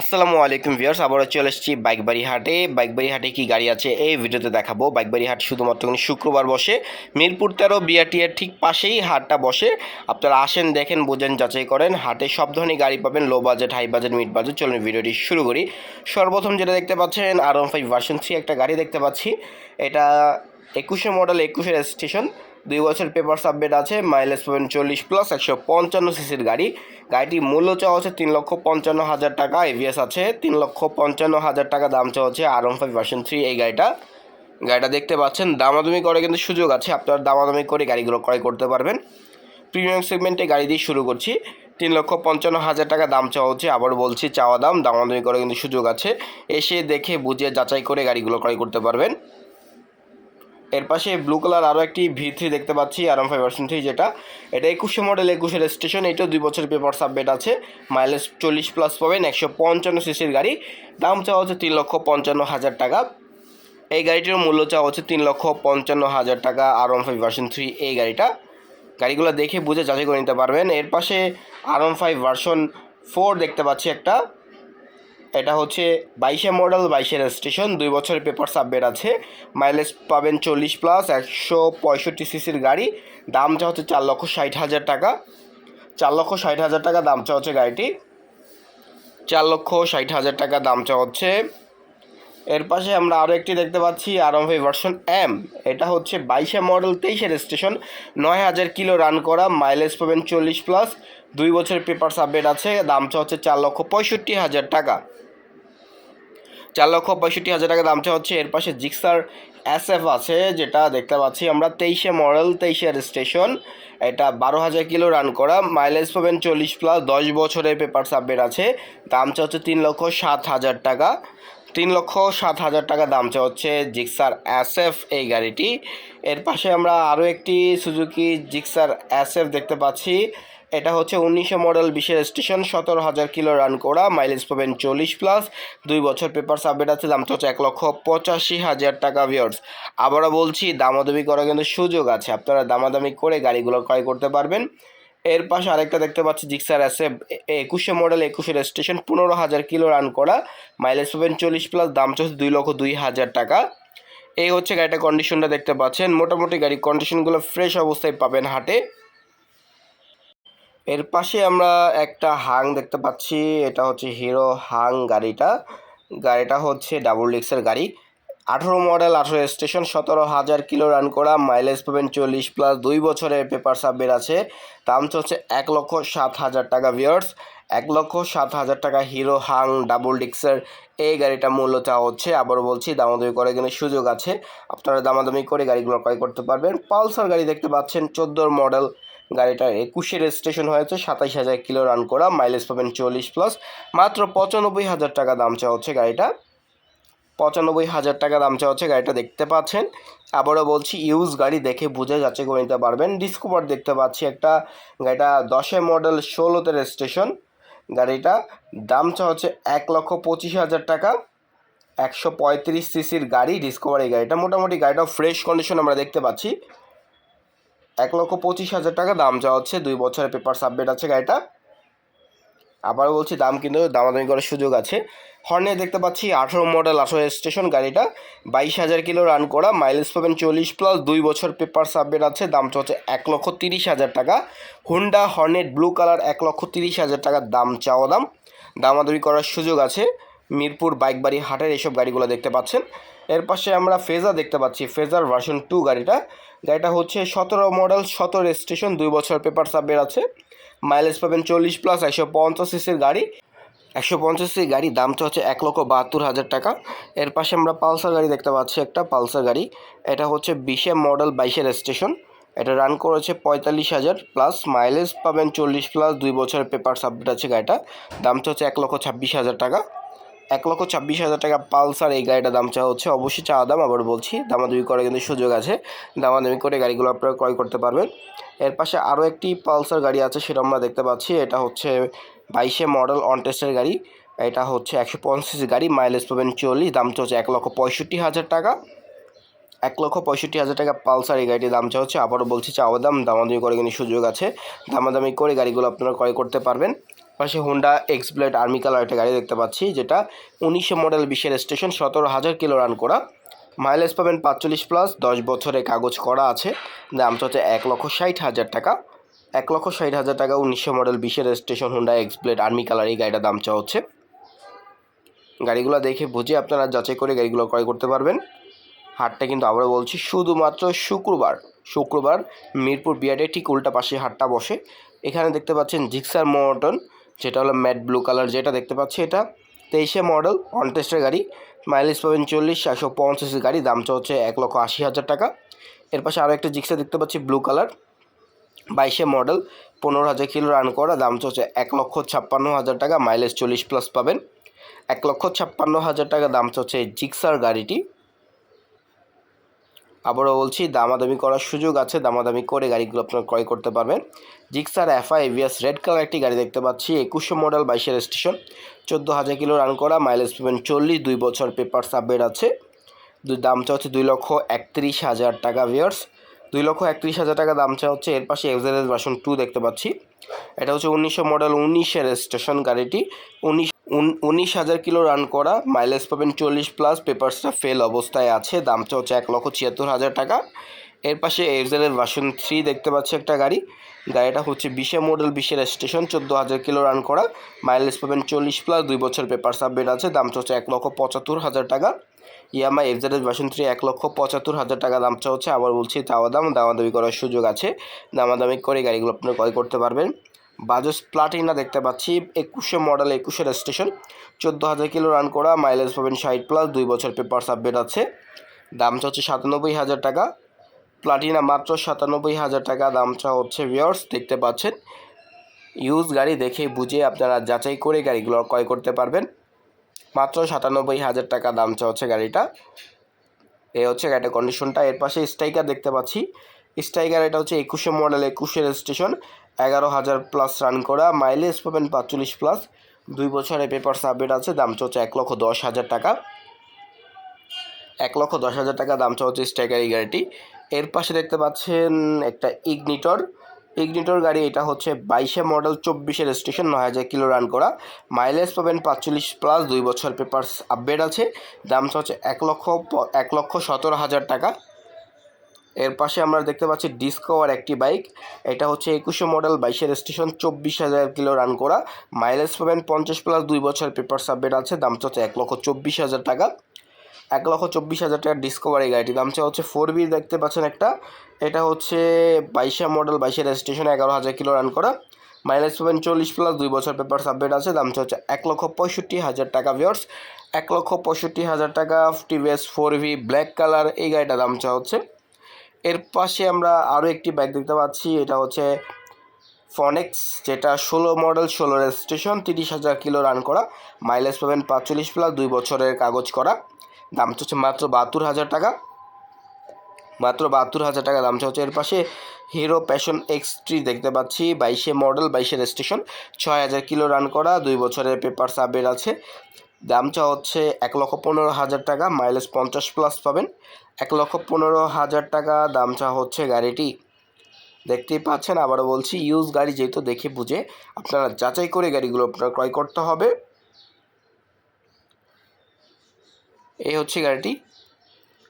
আসসালামু আলাইকুম ভিউয়ার্স, আবারও চলে এসেছি বাইকবাড়ি হাটে বাইকবাড়ি হাটে কি গাড়ি আছে এই ভিডিওতে দেখাবো। বাইকবাড়ি হাট শুধুমাত্র শুক্রবার বসে, মিরপুর তেরো, বিআরটিএর ঠিক পাশেই হাটটা বসে। আপনারা আসেন, দেখেন, বোঝেন, যাচাই করেন, হাটে সব ধরনের গাড়ি পাবেন low budget high budget mid budget চলুন ভিডিওটি শুরু করি। সর্বপ্রথম যেটা দেখতে পাচ্ছেন R one five version three একটা গাড়ি দেখতে পাচ্ছি। এটা একুশে মডেল একুশের স্টেশন দুই বছর পেপার সাবমিট আছে মাইলেজ পাবেন চল্লিশ প্লাস একশো পঞ্চান্ন সিসির গাড়ি। গাড়িটির মূল্য চাওয়া হচ্ছে তিন লক্ষ পঞ্চান্ন হাজার টাকা এভিএস আছে, তিন লক্ষ পঞ্চান্ন হাজার টাকা, দাম চাওয়া হচ্ছে R one five version three এই গাড়িটা। গাড়িটা দেখতে পাচ্ছেন, দামাদামি করে কিন্তু সুযোগ আছে, আপনারা দামাদামি করে গাড়িগুলো ক্রয় করতে পারবেন। প্রিমিয়াম সেগমেন্টে গাড়ি দিয়ে শুরু করছি, তিন লক্ষ পঞ্চান্ন হাজার টাকা, দাম চাওয়া হচ্ছে আবার বলছি চাওয়া দাম, দামাদামি করে কিন্তু সুযোগ আছে। এসে দেখে বুঝে যাচাই করে গাড়িগুলো ক্রয় করতে পারবেন। এর পাশে ব্লু কালার আরও একটি ভি থ্রি দেখতে পাচ্ছি আরাম ফাইভ পার্সেন্ট থ্রি যেটা। এটা একুশে মডেল একুশের স্টেশন এটাও দুই বছর পেপার সাবমিট আছে। মাইলেজ চল্লিশ প্লাস পাবেন, একশো পঞ্চান্ন সিসির গাড়ি। দাম চাওয়া হচ্ছে তিন লক্ষ পঞ্চান্ন হাজার টাকা। এই গাড়িটির মূল্য চাওয়া হচ্ছে তিন লক্ষ পঞ্চান্ন হাজার টাকা R one five version three এই গাড়িটা। গাড়িগুলো দেখে বুঝে যাচাই করে নিতে পারবেন। এর পাশে R one five version four দেখতে পাচ্ছি একটা। এটা হচ্ছে বাইশে মডেল, বাইশের স্টেশন দুই বছরের পেপার সাবমিট আছে। মাইলেজ পাবেন চল্লিশ প্লাস একশো পঁয়ষট্টি সিসির গাড়ি। দাম চা হচ্ছে চার লক্ষ ষাট হাজার টাকা। চার লক্ষ ষাট হাজার টাকা দাম চা হচ্ছে গাড়িটি। চার লক্ষ ষাট হাজার টাকা দাম চা হচ্ছে। এর পাশে আমরা আরও একটি দেখতে পাচ্ছি আরমভি ভার্সন এম এটা হচ্ছে বাইশে মডেল তেইশের স্টেশন নয় হাজার কিলো রান করা মাইলেজ পাবেন চল্লিশ প্লাস দুই বছরের পেপার সাবমিট আছে দামটা হচ্ছে চার লক্ষ পঁয়ষট্টি হাজার টাকা। চার লক্ষ পঁয়ষট্টি হাজার টাকা দামটা হচ্ছে। এর পাশে জিক্সার এস এফ আছে, যেটা দেখতে পাচ্ছি আমরা। তেইশে মডেল তেইশের স্টেশন এটা বারো হাজার কিলো রান করা। মাইলেজ পাবেন চল্লিশ প্লাস দশ বছরের পেপার সাবমিট আছে। দামটা হচ্ছে তিন লক্ষ সাত হাজার টাকা। তিন লক্ষ সাত হাজার টাকা দাম হচ্ছে জিক্সার এসএফ এই গাড়িটি। এর পাশে আমরা আরও একটি সুজুকি জিক্সার এসএফ দেখতে পাচ্ছি। এটা হচ্ছে উনিশশো মডেল বিশের স্টেশন, সতেরো হাজার কিলো রান করা মাইলেজ পাবেন চল্লিশ প্লাস দুই বছর পেপার সাবমিট আছে দামটা হচ্ছে এক লক্ষ পঁচাশি হাজার টাকা ভিওর্স আবারও বলছি, দামাদামি করার কিন্তু সুযোগ আছে। আপনারা দামাদামি করে গাড়িগুলো ক্রয় করতে পারবেন। এর পাশে আরেকটা দেখতে পাচ্ছি জিক্সার আছে। একুশে মডেল একুশের স্টেশন পনেরো হাজার কিলো রান করা মাইলেজ পাবেন চল্লিশ প্লাস দাম চলছে দুই লক্ষ দুই হাজার টাকা। এই হচ্ছে গাড়িটা কন্ডিশনটা দেখতে পাচ্ছেন। মোটামুটি গাড়ির কন্ডিশনগুলো ফ্রেশ অবস্থায় পাবেন হাটে। এর পাশে আমরা একটা হাং দেখতে পাচ্ছি, এটা হচ্ছে হিরো হাং গাড়িটা। গাড়িটা হচ্ছে ডাবল ডিক্সের গাড়ি। আঠেরো মডেল, আঠেরো স্টেশন, সতেরো হাজার কিলো রান করা, মাইলেজ পাবেন চল্লিশ প্লাস দুই বছরের পেপার সাবমিট আছে। দাম হচ্ছে এক লক্ষ সাত হাজার টাকা ভিওর্স এক লক্ষ সাত হাজার টাকা হিরো হাং ডাবল ডিক্সের এই গাড়িটা মূল্য চাওয়া হচ্ছে। আবারও বলছি, দামাদামি করে কিন্তু সুযোগ আছে। আপনারা দামাদামি করে গাড়িগুলো ক্রয় করতে পারবেন। পালসার গাড়ি দেখতে পাচ্ছেন, চোদ্দোর মডেল। গাড়িটা একুশের রেজিস্ট্রেশন হয়েছে, সাতাইশ হাজার কিলো রান করা মাইলেজ পাবেন চল্লিশ প্লাস মাত্র পঁচানব্বই হাজার টাকা দাম চাওয়া হচ্ছে গাড়িটা। পঁচানব্বই হাজার টাকা দাম চাওয়া হচ্ছে গাড়িটা দেখতে পাচ্ছেন। আবারও বলছি ইউজ গাড়ি দেখে বুঝে যাচ্ছে করে নিতে পারবেন। ডিসকভার দেখতে পাচ্ছি একটা গাড়িটা দশে মডেল ষোলোতে রেজিস্ট্রেশন। গাড়িটা দাম চা হচ্ছে এক লক্ষ পঁচিশ হাজার টাকা। একশো পঁয়ত্রিশ সিসির গাড়ি ডিসকভার এই গাড়িটা। মোটামুটি গাড়িটা ফ্রেশ কন্ডিশন আমরা দেখতে পাচ্ছি। এক লক্ষ পঁচিশ হাজার টাকা, দাম চাওয়া হচ্ছে দুই বছরের পেপার সাবমিট আছে গাড়িটা। আবার বলছি, দাম কিন্তু দামাদামি করার সুযোগ আছে। হর্নে দেখতে পাচ্ছি, আঠেরো মডেল আঠেরো স্টেশন গাড়িটা। বাইশ হাজার কিলো রান করা মাইলেজ পাবেন চল্লিশ প্লাস দুই বছর পেপার সাবমিট আছে, দাম হচ্ছে এক লক্ষ তিরিশ হাজার টাকা। হুন্ডা হর্নেট ব্লু কালার এক লক্ষ তিরিশ হাজার টাকা, দাম চাওয়া দাম। দামাদামি করার সুযোগ আছে। মিরপুর বাইক বাড়ি হাটের এইসব গাড়িগুলো দেখতে পাচ্ছেন। এর পাশে আমরা ফেজার দেখতে পাচ্ছি ফেজার ভার্সন টু গাড়িটা। গাড়িটা হচ্ছে সতেরো মডেল, সতেরো স্টেশন দুই বছর পেপার সাবমিট আছে। মাইলেজ পাবেন চল্লিশ প্লাস একশো পঞ্চাশ সিসির গাড়ি। একশো পঞ্চাশ সিসির গাড়ি দামটা হচ্ছে এক লক্ষ বাহাত্তর হাজার টাকা। এর পাশে আমরা পালসার গাড়ি দেখতে পাচ্ছি একটা, পালসার গাড়ি। এটা হচ্ছে বিশে মডেল বাইশের স্টেশন এটা রান করেছে পঁয়তাল্লিশ হাজার প্লাস মাইলেজ পাবেন চল্লিশ প্লাস দুই বছরের পেপার সাবমিট আছে গাড়িটা। দামটা হচ্ছে এক লক্ষ ছাব্বিশ হাজার টাকা। এক লক্ষ ছাব্বিশ হাজার টাকা পালসার এই গাড়িটার দাম চাওয়া হচ্ছে। অবশ্যই চাওয়া দাম আবার বলছি, দামাদামি করে কিন্তু সুযোগ আছে। দামাদামি করে গাড়িগুলো আপনারা ক্রয় করতে পারবেন। এর পাশে আরও একটি পালসার গাড়ি আছে, সেটা আমরা দেখতে পাচ্ছি। এটা হচ্ছে বাইশে মডেল অন টেস্টের গাড়ি। এটা হচ্ছে একশো পঞ্চাশ গাড়ি মাইলেজ পাবেন চল্লিশ, দাম হচ্ছে এক লক্ষ পঁয়ষট্টি হাজার টাকা। এক লক্ষ পঁয়ষট্টি হাজার টাকা পালসার এই গাড়িটির দাম চা হচ্ছে। আবারও বলছি, চাওয়া দাম, দামাদামি করে কিন্তু সুযোগ আছে। দামাদামি করে গাড়িগুলো আপনারা ক্রয় করতে পারবেন। পাশে Honda X blade army colour একটা গাড়ি দেখতে পাচ্ছি, যেটা উনিশশো মডেল বিশের স্টেশন, সতেরো হাজার কিলো রান করা। মাইলেজ পাবেন পাঁচচল্লিশ প্লাস দশ বছরে কাগজ করা আছে। দাম হচ্ছে এক লক্ষ ষাট হাজার টাকা। এক লক্ষ ষাট হাজার টাকা উনিশশো মডেল বিশের station Honda X blade army colour এই গাড়িটার দাম চাওয়া হচ্ছে গাড়িগুলো দেখে বুঝে আপনারা যাচাই করে গাড়িগুলো ক্রয় করতে পারবেন। হাটটা কিন্তু আবারও বলছি, শুধুমাত্র শুক্রবার শুক্রবার মিরপুর বিয়ারে ঠিক উল্টা পাশে হাটটা বসে। এখানে দেখতে পাচ্ছেন জিক্সার মটন যেটা হলো ম্যাট ব্লু কালার যেটা দেখতে পাচ্ছি এটা। তেইশে মডেল অনটেস্টের গাড়ি। মাইলেজ পাবেন চল্লিশ একশো পঞ্চাশের গাড়ি। দামটা হচ্ছে এক লক্ষ আশি হাজার টাকা। এর পাশে আরও একটা জিক্সা দেখতে পাচ্ছি ব্লু কালার বাইশে মডেল, পনেরো হাজার কিলো রান করা। দাম হচ্ছে এক লক্ষ ছাপ্পান্ন হাজার টাকা। মাইলেজ চল্লিশ প্লাস পাবেন। এক লক্ষ ছাপ্পান্ন হাজার টাকা দাম হচ্ছে জিক্সার গাড়িটি। আবারও বলছি, দামাদামি করার সুযোগ আছে। দামাদামি করে গাড়িগুলো আপনারা ক্রয় করতে পারবেন। Gixxer FI ABS red colour একটি গাড়ি দেখতে পাচ্ছি। একুশশো মডেল বাইশের স্টেশন চোদ্দ হাজার কিলো রান করা মাইলেজ পাবেন চল্লিশ, দুই বছর পেপার সাবমিট আছে। দুই দামটা হচ্ছে দুই লক্ষ একত্রিশ হাজার টাকা ভিয়ার্স দুই লক্ষ একত্রিশ হাজার টাকা দাম চা হচ্ছে, এর পাশে এক্সারেস ভার্সন টু দেখতে পাচ্ছি। এটা হচ্ছে উনিশশো মডেল উনিশের স্টেশন গাড়িটি। উনিশ উন- উনিশ হাজার কিলো রান করা মাইলেজ পাবেন চল্লিশ প্লাস পেপারসটা ফেল অবস্থায় আছে, দামটা হচ্ছে এক লক্ষ ছিয়াত্তর হাজার টাকা। এর পাশে এক্সারের ভার্সন থ্রি দেখতে পাচ্ছি একটা গাড়ি। গাড়িটা হচ্ছে বিশে মডেল বিশের স্টেশন চোদ্দ হাজার কিলো রান করা মাইলেজ পাবেন চল্লিশ প্লাস দুই বছর পেপার সাবমিট আছে, দামটা হচ্ছে এক লক্ষ পঁচাত্তর হাজার টাকা। ইয়ামা এফজেড ভার্সন থ্রি এক লক্ষ পঁচাত্তর হাজার টাকা, দামটা হচ্ছে আবার বলছি চাওয়া দাম, দামাদামি করার সুযোগ আছে। দামাদামি করে গাড়িগুলো আপনারা ক্রয় করতে পারবেন। বাজাজ প্লাটিনা দেখতে পাচ্ছি। একুশে মডেল, একুশের স্টেশন চোদ্দ হাজার কিলো রান করা মাইলেজ পাবেন ষাট প্লাস দুই বছর পেপার সাবমিট আছে। দামটা হচ্ছে সাতানব্বই হাজার টাকা। প্লাটিনা মাত্র সাতানব্বই হাজার টাকা, দামটা হচ্ছে ভিওর্স দেখতে পাচ্ছেন। ইউজ গাড়ি দেখে বুঝে আপনারা যাচাই করে গাড়িগুলো ক্রয় করতে পারবেন। মাত্র সাতানব্বই হাজার টাকা দাম হচ্ছে গাড়িটা। এ হচ্ছে গাড়িটার কন্ডিশনটা এর পাশে স্ট্রাইকার দেখতে পাচ্ছি। স্ট্রাইকার এটা হচ্ছে একুশে মডেল, একুশের স্টেশন এগারো হাজার প্লাস রান করা মাইলেজ পাবেন পাঁচচল্লিশ প্লাস দুই বছরের পেপার সাবমিট আছে, দাম হচ্ছে এক লক্ষ দশ হাজার টাকা। এক লক্ষ দশ হাজার টাকা, দাম হচ্ছে স্ট্রাইকার এই গাড়িটি। এর পাশে দেখতে পাচ্ছেন একটা ইগনিটর ইগনিটর গাড়ি, এটা হচ্ছে বাইশে মডেল চব্বিশের স্টেশন নয় হাজার কিলো রান করা। মাইলেজ পাবেন পাঁচচল্লিশ প্লাস দুই বছর পেপার আপডেট আছে, দাম হচ্ছে এক লক্ষ এক লক্ষ সতেরো হাজার টাকা। এর পাশে আমরা দেখতে পাচ্ছি ডিসকভার একটি বাইক এটা হচ্ছে একুশে মডেল বাইশের স্টেশন চব্বিশ হাজার কিলো রান করা। মাইলেজ পাবেন পঞ্চাশ প্লাস দুই বছর পেপার সাবমিট আছে, দাম চাচ্ছে এক লক্ষ চব্বিশ হাজার টাকা। এক লক্ষ চব্বিশ হাজার টাকার ডিসকভার এই গাড়িটির দামটা হচ্ছে ফোর বি দেখতে পাচ্ছেন একটা। এটা হচ্ছে বাইশে মডেল বাইশের স্টেশন এগারো হাজার কিলো রান করা। মাইলেজ পাবেন চল্লিশ প্লাস দুই বছর পেপার সাবমিট আছে দামটা হচ্ছে এক লক্ষ পঁয়ষট্টি হাজার টাকা। ভিওর্স এক লক্ষ পঁয়ষট্টি হাজার টাকা TVS four V black colour এই গাড়িটার দামটা হচ্ছে। এর পাশে আমরা আরও একটি বাইক দেখতে পাচ্ছি, এটা হচ্ছে ফনেক্স যেটা ষোলো মডেল ষোলো রেজিস্ট্রেশন তিরিশ হাজার কিলো রান করা মাইলেজ পাবেন পাঁচচল্লিশ প্লাস দুই বছরের কাগজ করা। দাম হচ্ছে মাত্র বাহাত্তর হাজার টাকা। মাত্র বাহাত্তর হাজার টাকা, দাম হচ্ছে এর পাশে হিরো প্যাশন এক্স থ্রি দেখতে পাচ্ছি, বাইশে মডেল বাইশে রেজিস্ট্রেশন ছয় হাজার কিলো রান করা, দুই বছরের পেপার সাবের আছে। দামটা হচ্ছে এক লক্ষ পনেরো হাজার টাকা মাইলেজ পঞ্চাশ প্লাস পাবেন। এক লক্ষ পনেরো হাজার টাকা দামটা হচ্ছে গাড়িটি। দেখতেই পাচ্ছেন, আবারও বলছি ইউজ গাড়ি যেহেতু দেখে বুঝে আপনারা যাচাই করে গাড়িগুলো আপনারা ক্রয় করতে হবে। এই হচ্ছে গাড়িটি।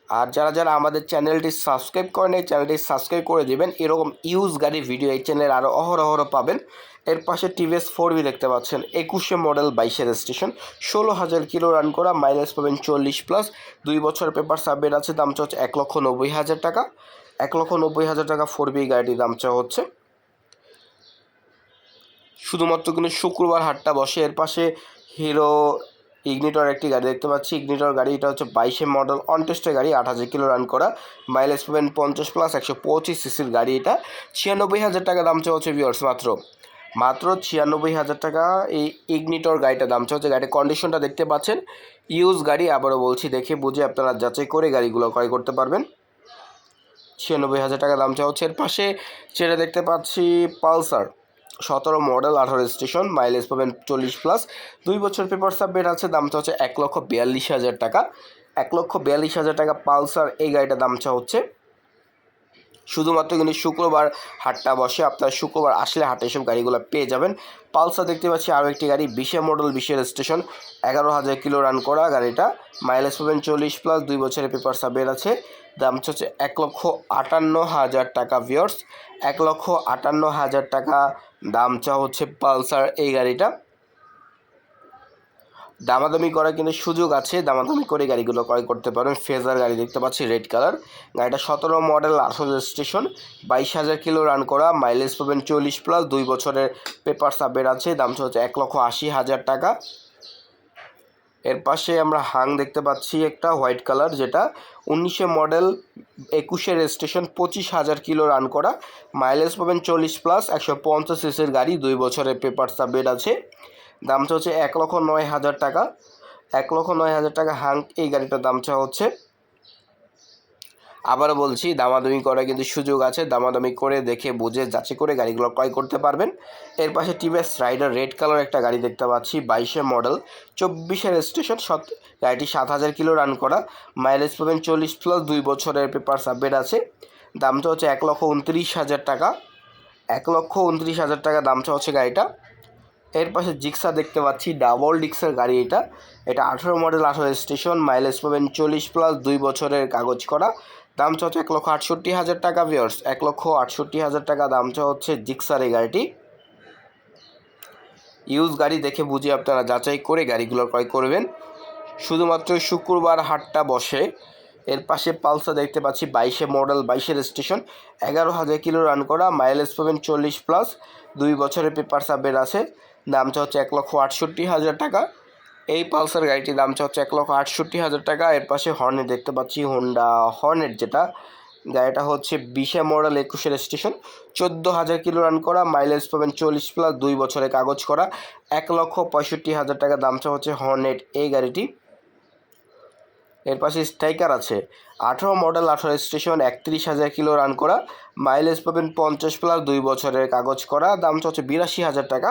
আর যারা যারা আমাদের চ্যানেলটি সাবস্ক্রাইব করেন এই চ্যানেলটি সাবস্ক্রাইব করে দেবেন। এরকম ইউজ গাড়ি ভিডিও এই চ্যানেল আরও অহরহ পাবেন। এর পাশে টিভিএস ফোর বি দেখতে পাচ্ছেন। একুশে মডেল বাইশের স্টেশন ষোলো হাজার কিলো রান করা মাইলেজ পাবেন চল্লিশ প্লাস দুই বছর পেপার সাবমিট আছে, দাম হচ্ছে এক লক্ষ নব্বই হাজার টাকা। এক লক্ষ নব্বই হাজার টাকা ফোর বি গাড়িটির দাম চাওয়া হচ্ছে। শুধুমাত্র কিন্তু শুক্রবার হাটটা বসে। এর পাশে হিরো ইগনিটর একটি গাড়ি দেখতে পাচ্ছি। ইগনিটর গাড়ি, এটা হচ্ছে বাইশে মডেল অনটেস্টের গাড়ি আট হাজার কিলো রান করা। মাইলেজ পাবেন পঞ্চাশ প্লাস একশো পঁচিশ সিসির গাড়ি এটা। ছিয়ানব্বই হাজার টাকা দাম চাওয়া ভিওর্স মাত্র। মাত্র ছিয়ানব্বই হাজার টাকা এই ইগনিটর গাড়িটা দাম চাওয়া হচ্ছে গাড়ির কন্ডিশনটা দেখতে পাচ্ছেন। ইউজ গাড়ি আবারও বলছি, দেখে বুঝে আপনারা যাচাই করে গাড়িগুলো ক্রয় করতে পারবেন। ছিয়ানব্বই হাজার টাকা দাম চাওয়া হচ্ছে এর পাশে যেটা দেখতে পাচ্ছি পালসার সতেরো মডেল, আঠারো স্টেশন মাইলেজ পাবেন চল্লিশ প্লাস দুই বছর পেপার সাবমিট আছে, দামটা হচ্ছে এক লক্ষ বিয়াল্লিশ হাজার টাকা। এক লক্ষ বিয়াল্লিশ হাজার টাকা পালসার, এই গাড়িটার দামটা হচ্ছে শুধুমাত্র কিন্তু শুক্রবার হাটটা বসে। আপনারা শুক্রবার আসলে হাটে এসব গাড়িগুলো পেয়ে যাবেন। পালসার দেখতে পাচ্ছি আরও একটি গাড়ি, বিশে মডেল বিশের স্টেশন এগারো হাজার কিলো রান করা গাড়িটা। মাইলেজ পাবেন চল্লিশ প্লাস দুই বছরের পেপার সাবের আছে। দাম হচ্ছে এক লক্ষ আটান্ন হাজার টাকা ভিওর্স এক লক্ষ আটান্ন হাজার টাকা দাম চা হচ্ছে পালসার এই গাড়িটা। দামাদামি করার কিন্তু সুযোগ আছে, দামাদামি করে গাড়িগুলো ক্রয় করতে পারেন ফেজার গাড়ি দেখতে পাচ্ছি, রেড কালার। গাড়িটা সতেরো মডেল, আঠারো স্টেশন বাইশ হাজার কিলো রান করা মাইলেজ পাবেন চল্লিশ প্লাস দুই বছরের পেপার সাবের আছে, দাম হচ্ছে এক লক্ষ আশি হাজার টাকা। এর পাশে আমরা হাং দেখতে পাচ্ছি একটা হোয়াইট কালার যেটা উনিশে মডেল একুশের স্টেশন পঁচিশ হাজার কিলো রান করা। মাইলেজ পাবেন চল্লিশ প্লাস, একশো পঞ্চাশ এসের গাড়ি, দুই বছরের পেপার বেড আছে। দামটা হচ্ছে এক লক্ষ নয় হাজার টাকা। এক লক্ষ নয় হাজার টাকা হাঙ্ক এই গাড়িটার দামটা হচ্ছে আবারও বলছি, দামাদামি করার কিন্তু সুযোগ আছে। দামাদামি করে দেখে, বুঝে, যাচাই করে গাড়িগুলো ক্রয় করতে পারবেন। এর পাশে টিভিএস রাইডার রেড কালার একটা গাড়ি দেখতে পাচ্ছি, বাইশে মডেল চব্বিশের স্টেশন সত গাড়িটি সাত হাজার কিলো রান করা। মাইলেজ পাবেন চল্লিশ প্লাস দুই বছরের পেপার সাবমিট আছে। দামটা হচ্ছে এক লক্ষ উনত্রিশ হাজার টাকা। এক লক্ষ উনত্রিশ হাজার টাকা দামটা হচ্ছে গাড়িটা। এর পাশে জিক্সা দেখতে পাচ্ছি ডাবল ডিক্সের গাড়ি এটা। এটা আঠেরো মডেল আঠেরো স্টেশন মাইলেজ পাবেন চল্লিশ প্লাস দুই বছরের কাগজ করা। দাম হচ্ছে এক লক্ষ আটষট্টি হাজার টাকা ভিওর্স এক লক্ষ আটষট্টি হাজার টাকা। দামটা হচ্ছে জিক্সার এই গাড়িটি। ইউজ গাড়ি দেখে বুঝে আপনারা যাচাই করে গাড়িগুলো ক্রয় করবেন। শুধুমাত্র শুক্রবার হাটটা বসে। এর পাশে পালসা দেখতে পাচ্ছি, বাইশে মডেল বাইশের স্টেশন এগারো হাজার কিলো রান করা মাইলেজ পাবেন চল্লিশ প্লাস দুই বছরের পেপার সাবের আছে। দামটা হচ্ছে এক লক্ষ আটষট্টি হাজার টাকা। এই পালসার গাড়িটির দাম হচ্ছে এক লক্ষ আটষট্টি হাজার টাকা। এর পাশে হর্নেট দেখতে পাচ্ছি হোন্ডা হর্নেট যেটা। গাড়িটা হচ্ছে বিশে মডেল একুশের স্টেশন চোদ্দ হাজার কিলো রান করা মাইলেজ পাবেন চল্লিশ প্লাস দুই বছরের কাগজ করা। এক লক্ষ পঁয়ষট্টি হাজার টাকা দামটা হচ্ছে হর্নেট এই গাড়িটি। এর পাশে স্ট্রাইকার আছে। আঠেরো মডেল, আঠেরো স্টেশন একত্রিশ হাজার কিলো রান করা। মাইলেজ পাবেন পঞ্চাশ প্লাস দুই বছরের কাগজ করা। দামটা হচ্ছে বিরাশি হাজার টাকা।